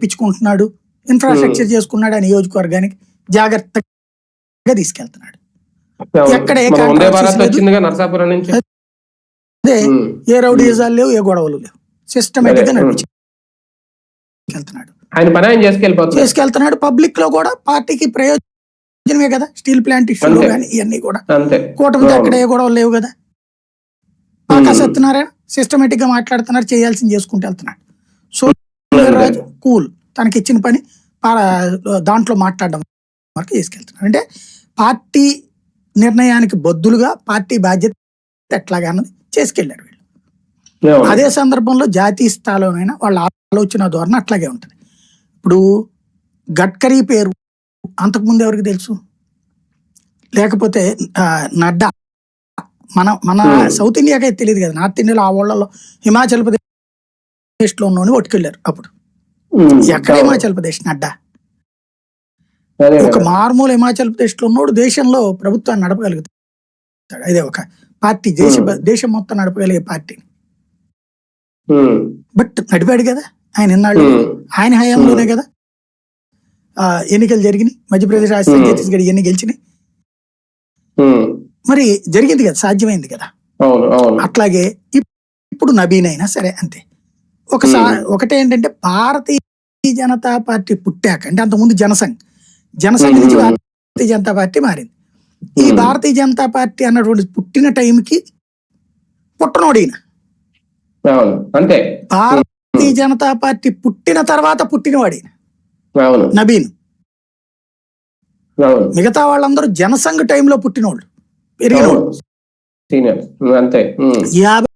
ఇప్పించుకుంటున్నాడు infrastructure చేసుకున్నాడు ఆ నియోజకవర్గానికి జాగ్రత్తగా తీసుకెళ్తున్నాడు. ఎక్కడ అదే ఉమ్. ఏ రౌడీజాలు లేవు ఏ గొడవలు లేవు. సిస్టమేటిక్గా. నడిపించుకెళ్తున్నాడు ఆయన చేసుకెళ్ళిపోతున్నారు చేసుకెళ్తున్నాడు. పబ్లిక్లో కూడా పార్టీకి ప్రయోజనమే కదా. స్టీల్ ప్లాంట్ ఇష్యూలు. కానీ ఇవన్నీ కూడా. కూటమితో. అక్కడ ఏ గొడవలు లేవు కదా. పాకా సత్యనారాయణ సిస్టమేటిక్గా మాట్లాడుతున్నారు చేయాల్సింది చేసుకుంటూ వెళ్తున్నాడు. So Raju cool. తనకి ఇచ్చిన పని దాంట్లో మాట్లాడడం వరకు తీసుకెళ్తున్నారు అంటే పార్టీ నిర్ణయానికి బద్దులుగా పార్టీ బాధ్యత ఎట్లాగా అన్నది చేసుకెళ్ళారు వీళ్ళు. అదే సందర్భంలో జాతీయ స్థాయిలోనైనా వాళ్ళ ఆలోచన ధోరణి అట్లాగే ఉంటుంది. ఇప్పుడు గడ్కరీ పేరు అంతకుముందు ఎవరికి తెలుసు? లేకపోతే నడ్డా. మన మన. సౌత్ ఇండియాకే తెలియదు కదా. నార్త్ ఇండియాలో ఆ ఊళ్ళలో హిమాచల్ ప్రదేశ్లో ఉన్నోని పట్టుకెళ్ళారు అప్పుడు. ఎక్కడ. హిమాచల్ ప్రదేశ్ నడ్డా ఒక. మారుమూల హిమాచల్ ప్రదేశ్లో ఉన్నోడు దేశంలో ప్రభుత్వాన్ని నడపగలుగుతాడు అదే ఒక పార్టీ దేశ. దేశం మొత్తం నడపగలిగే పార్టీ ఉమ్. బట్ నడిపాడు కదా ఆయన ఎన్నాళ్ళు. ఆయన హయాంలోనే కదా ఆ, ఎన్నికలు జరిగినాయి మధ్యప్రదేశ్ రాజస్థాన్ Hmm. ఛత్తీస్గఢ్ ఇవన్నీ గెలిచినాయి. మరి జరిగింది కదా సాధ్యమైంది కదా అట్లాగే ఇప్- ఇప్పుడు నబీన్ అయినా సరే అంతే ఒకసారి ఒకటే ఏంటంటే భారతీయ జనతా పార్టీ పుట్టాక అంటే అంతకుముందు జనసంఘ్ జనసంఘ్ నుంచి. భారతీయ జనతా పార్టీ మారింది. ఈ. భారతీయ జనతా పార్టీ అన్నటువంటి పుట్టిన టైంకి పుట్టనోడు ఈయన అంతే. భారతీయ జనతా పార్టీ పుట్టిన తర్వాత పుట్టినవాడు ఈయన అవును. నబీన్. మిగతా వాళ్ళందరూ జనసంఘ్ టైంలో పుట్టినోళ్ళు పెరిగినోళ్ళు. అంతే. యాభై